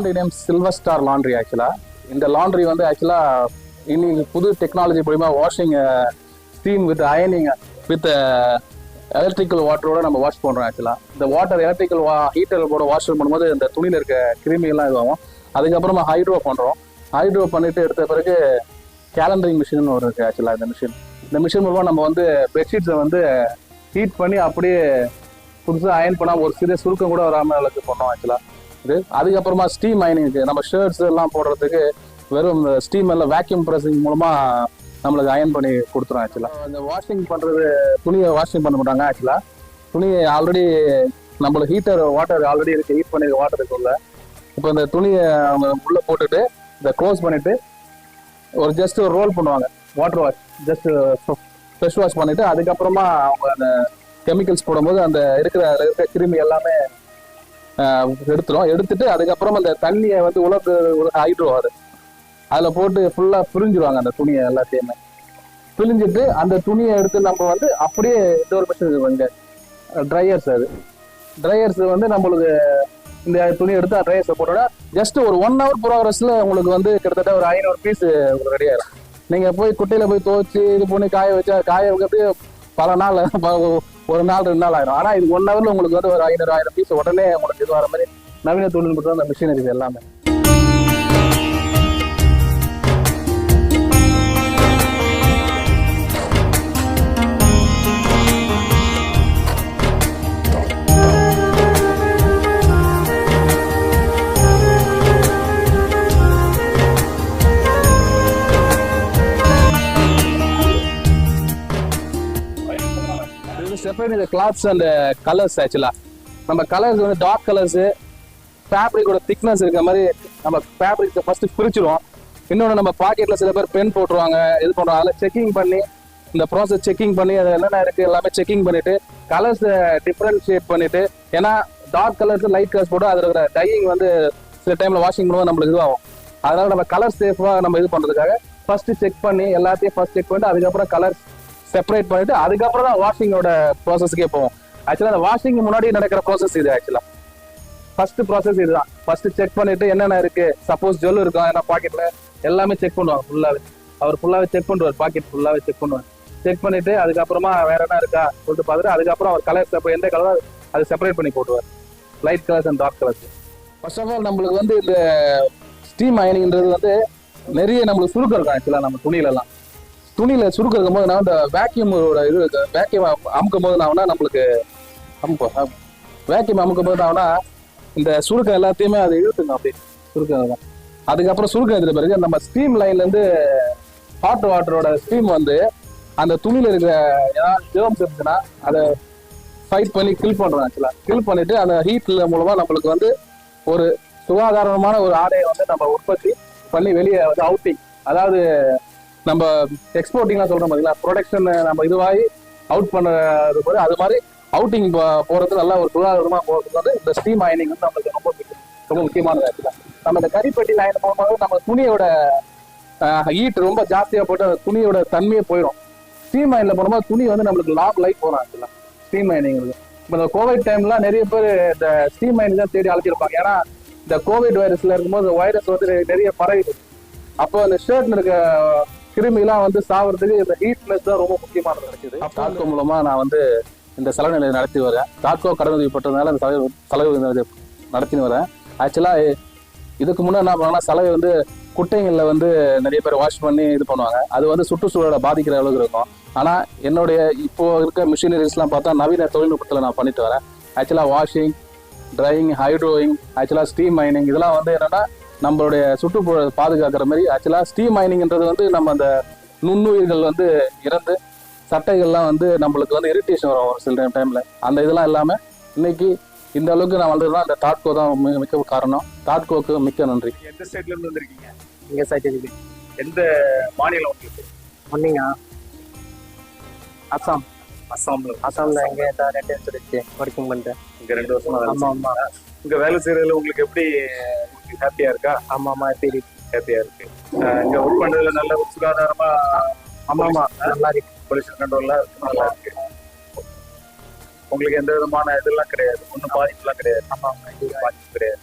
Laundry name silver star laundry ஆக்சுவலாக இந்த laundry வந்து ஆக்சுவலாக இன்னைக்கு புது டெக்னாலஜி மூலிமா வாஷிங் ஸ்டீம் வித் அயனிங் வித் எலக்ட்ரிக்கல் வாட்டரோட நம்ம வாஷ் பண்ணுறோம் ஆக்சுவலாக இந்த வாட்டர் எலக்ட்ரிக்கல் வா ஹீட்டர் போட வாஷ் பண்ணும்போது இந்த துணியில் இருக்க கிருமிகள்லாம் இதுவாகும். அதுக்கப்புறமா ஹைட்ரோ பண்ணுறோம் ஹைட்ரோ பண்ணிட்டு எடுத்த பிறகு கேலண்டரிங் மிஷின் ஒரு இருக்குது ஆக்சுவலாக இந்த மிஷின் இந்த மிஷின் மூலமாக நம்ம வந்து பெட்ஷீட்ஸை வந்து ஹீட் பண்ணி அப்படியே புதுசாக அயன் பண்ணால் ஒரு சிறிய சுருக்கம் கூட வராமல் அளவுக்கு பண்ணோம் ஆக்சுவலாக இது அதுக்கப்புறமா ஸ்டீம் அயனிங்க்கு நம்ம ஷர்ட்ஸ் எல்லாம் போடுறதுக்கு வெறும் ஸ்டீம் எல்லாம் வேக்யூம் ப்ரெஸிங் மூலமாக நம்மளுக்கு அயன் பண்ணி கொடுத்துரும் ஆக்சுவலாக இந்த வாஷிங் பண்ணுறது துணியை வாஷிங் பண்ண மாட்டாங்க ஆக்சுவலாக துணியை ஆல்ரெடி நம்மளுக்கு ஹீட்டர் வாட்டர் ஆல்ரெடி இருக்கு ஹீட் பண்ணி வாட்டர் இருக்குள்ள இப்போ இந்த துணியை அவங்க உள்ளே போட்டுட்டு இதை க்ளோஸ் பண்ணிட்டு ஒரு ஜஸ்ட் ஒரு ரோல் பண்ணுவாங்க water wash just fresh wash பண்ணிட்டு அதுக்கப்புறமா அவங்க அந்த கெமிக்கல்ஸ் போடும்போது அந்த இருக்கிற இருக்கிற கிருமி எல்லாமே எடுத்துரும். எடுத்துட்டு அதுக்கப்புறம் அந்த தண்ணியை வந்து உலர்த்து ஹைட்ரோ அதில் போட்டு ஃபுல்லாக பிரிஞ்சிருவாங்க அந்த துணியை எல்லாத்தையுமே. பிழிஞ்சிட்டு அந்த துணியை எடுத்து நம்ம வந்து அப்படியே இன்னொரு ஒரு மிஷின் இருக்குங்க ட்ரையர்ஸ் அது. ட்ரையர்ஸ் வந்து நம்மளுக்கு இந்த துணி எடுத்து ட்ரையர்ஸை போட்டோட ஜஸ்ட் ஒரு ஒன் ஹவர் ப்ரோக்ரஸ்ல உங்களுக்கு வந்து கிட்டத்தட்ட ஒரு ஐநூறு பீஸ் உங்களுக்கு ரெடி ஆயிடும் நீங்கள் போய் குட்டையில் போய் துவச்சி இது பண்ணி காய வச்சா காய வைக்கிறது பல நாள் ப- ஒரு நாள் ரெண்டு நாள் ஆயிடும் ஆனா இது ஒன் ஹவர்ல உங்களுக்கு வந்து ஒரு ஐநூறு ஆயிரம் பீஸ் உடனே உங்களுக்கு இது வர மாதிரி நவீன தொழில்நுட்பம் அந்த மிஷினரிஸ் எல்லாமே. இது இந்த கிளாத்ஸ் அண்ட் கலர்ஸ் ஆக்சுவலா நம்ம கலர்ஸ் வந்து டார்க் கலர்ஸ் ஃபேப்ரிக்கோட திக்னஸ் இருக்க மாதிரி நம்ம ஃபேப்ரிக் ஃபர்ஸ்ட் பிரிச்சிருவோம். இன்னொன்று நம்ம பாக்கெட்ல சில பேர் பென் போட்டுருவாங்க இது பண்ணுறோம் அதில் செக்கிங் பண்ணி இந்த ப்ராசஸ் செக்கிங் பண்ணி அது என்னென்ன இருக்குது எல்லாமே செக்கிங் பண்ணிட்டு கலர்ஸ் டிஃப்ரென்ஷியேட் பண்ணிட்டு ஏன்னா டார்க் கலர்ஸ் லைட் கலர்ஸ் போட்டு அதில் இருக்கிற டையிங் வந்து சில டைம்ல வாஷிங் பண்ணுவோம் நம்மளுக்கு இதுவாகும். அதனால நம்ம கலர் சேஃபாக நம்ம இது பண்ணுறதுக்காக ஃபர்ஸ்ட் செக் பண்ணி எல்லாத்தையும் ஃபர்ஸ்ட் செக் பண்ணிட்டு அதுக்கப்புறம் கலர்ஸ் செப்பரேட் பண்ணிட்டு அதுக்கப்புறம் தான் வாஷிங்கோட ப்ராசஸ்க்கே போவோம். ஆக்சுவலாக அந்த வாஷிங் முன்னாடி நடக்கிற ப்ராசஸ் இது ஆக்சுவலா ஃபர்ஸ்ட் ப்ராசஸ் இதுதான். ஃபர்ஸ்ட் செக் பண்ணிட்டு என்னென்ன இருக்கு? சப்போஸ் ஜொல் இருக்கா? ஏன்னா பாக்கெட்ல எல்லாமே செக் பண்ணுவாங்க ஃபுல்லாவே அவர் ஃபுல்லாவே செக் பண்ணுவார் பாக்கெட் ஃபுல்லாவே செக் பண்ணுவார். செக் பண்ணிட்டு அதுக்கப்புறமா வேற என்ன இருக்கா? சொல்லிட்டு பார்த்துட்டு அதுக்கப்புறம் அவர் கலர் செப்பரேட் எந்த கலரோ அதை செப்பரேட் பண்ணி போட்டுவார் light colours and dark colours first of all நம்மளுக்கு வந்து இந்த ஸ்டீம் அயனிங்கிறது வந்து நிறைய நம்மளுக்கு சுருக்கம் இருக்கும் ஆக்சுவலாக நம்ம துணியிலலாம். துணியில சுருக்கம் இருக்கும் போது நான் இந்த வேக்யூமோட இது வேக்யூம் அமுக்கும் போது நான் நம்மளுக்கு அமுப்போம் வேக்யூம் அமுக்கும் போது நான் இந்த சுருக்கம் எல்லாத்தையுமே அது இழுத்துங்க அப்படி சுருக்கம் தான். அதுக்கப்புறம் சுருக்கம் எடுத்த பிறகு நம்ம ஸ்டீம் லைன்ல இருந்து ஹாட் வாட்டரோட ஸ்டீம் வந்து அந்த துணியில இருக்கிற ஏதாவது ஜேர்ம்ஸ் இருந்துச்சுன்னா அதை ஃபைட் பண்ணி கில் பண்றோம் ஆக்சுவலா கில் பண்ணிட்டு அந்த ஹீட்ல மூலமா நம்மளுக்கு வந்து ஒரு சுகாதாரமான ஒரு ஆடையை வந்து நம்ம உற்பத்தி பண்ணி வெளியே வந்து அவுட்டிங் அதாவது நம்ம எக்ஸ்போர்ட்டிங்லாம் சொல்கிறோம் பார்த்தீங்களா ப்ரொடக்ஷன் நம்ம இதுவாகி அவுட் பண்ணுறது போது அது மாதிரி அவுட்டிங் போறது நல்லா ஒரு சுகாதாரமா போறதுக்கு வந்து இந்த ஸ்டீம் அயனிங் வந்து நம்மளுக்கு ரொம்ப ரொம்ப முக்கியமானது ஆக்சுவலா நம்ம இந்த கறிப்பட்டி லைன் போகும்போது நம்ம துணியோட ஹீட் ரொம்ப ஜாஸ்தியா போட்டு அந்த துணியோட தன்மையே போயிடும். ஸ்டீம் அயனில் போகும்போது துணி வந்து நம்மளுக்கு லாங் லைஃப் போகிறோம் ஆக்சுவலாக ஸ்டீம் அயனிங் இப்போ இந்த கோவிட் டைம்லாம் நிறைய பேர் இந்த ஸ்டீம் அயனிங் தான் தேடி அழைச்சிருப்பாங்க ஏன்னா இந்த கோவிட் வைரஸ்ல இருக்கும்போது வைரஸ் வந்து நிறைய பரவிது அப்போ அந்த ஷர்ட்ல இருக்க கிருமிலாம் வந்து சாவறதுக்கு இந்த ஹீட்னஸ் தான் ரொம்ப முக்கியமானது கிடைக்குது. தாட்கோ மூலமா நான் வந்து இந்த செலவு நிலையம் நடத்தி வரேன். தாட்கோ கடனுதவி பெற்றதுனால இந்த செலவு செலவு நடத்தின்னு வரேன். ஆக்சுவலா இதுக்கு முன்னாடி என்ன பண்ணாங்கன்னா செலவு வந்து குட்டைங்களில் வந்து நிறைய பேர் வாஷ் பண்ணி இது பண்ணுவாங்க. அது வந்து சுற்றுச்சூழலை பாதிக்கிற அளவுக்கு இருக்கும். ஆனா என்னுடைய இப்போ இருக்க மிஷினரிஸ்லாம் பார்த்தா நவீன தொழில்நுட்பத்தில் நான் பண்ணிட்டு வரேன். ஆக்சுவலா வாஷிங் ட்ரையிங் ஹைட்ரோயிங் ஆக்சுவலா ஸ்டீம் மைனிங் இதெல்லாம் வந்து என்னன்னா நம்மளுடைய சுற்றுப்புறத்தை பாதுகாக்கிற மாதிரி. ஆக்சுவலா ஸ்டீம் மைனிங்ன்றது வந்து நம்ம அந்த நுண்ணுயிர்கள் வந்து இறந்து சட்டைகள்லாம் வந்து நம்மளுக்கு வந்து இரிட்டேஷன் வரும் ஒரு சில டைம்ல அந்த இதெல்லாம் இல்லாம இன்னைக்கு இந்த அளவுக்கு நான் வந்ததுதான் அந்த தாட்கோ தான் மி- மிக்க காரணம். தாட்கோக்கு மிக்க நன்றி. எந்த ஸ்டேட்ல இருந்து வந்திருக்கீங்க? இங்கே சைட் இருக்கு எந்த மாநிலம் உங்களுக்கு ஒன்றிங்க அசாம். அஸ்ஸாம்ல அசாமில் எங்கே தான் ரெண்டு வருஷம் இருக்கு. ஒர்க்கிங் பண்ணிட்டேன். இங்க ரெண்டு வருஷமா ஆமாம் செய்றீங்க. இங்க வேலை செய்யறதுல உங்களுக்கு எப்படி ஹாப்பியா இருக்கா? ஆமாம் ஆமாம் எப்படி இருக்கு ஹாப்பியா இருக்கு. அஹ் இங்க ஒர்க் பண்றதுல நல்ல ஒரு சுகாதாரமா ஆமாம் ஆமாம் நல்லா இருக்கு. பொல்யூஷன் கண்ட்ரோல்ல நல்லா இருக்கு. உங்களுக்கு எந்த விதமான இதெல்லாம் கிடையாது. ஒன்றும் பாதிப்புலாம் கிடையாது. ஆமாம் பாதிப்பு கிடையாது.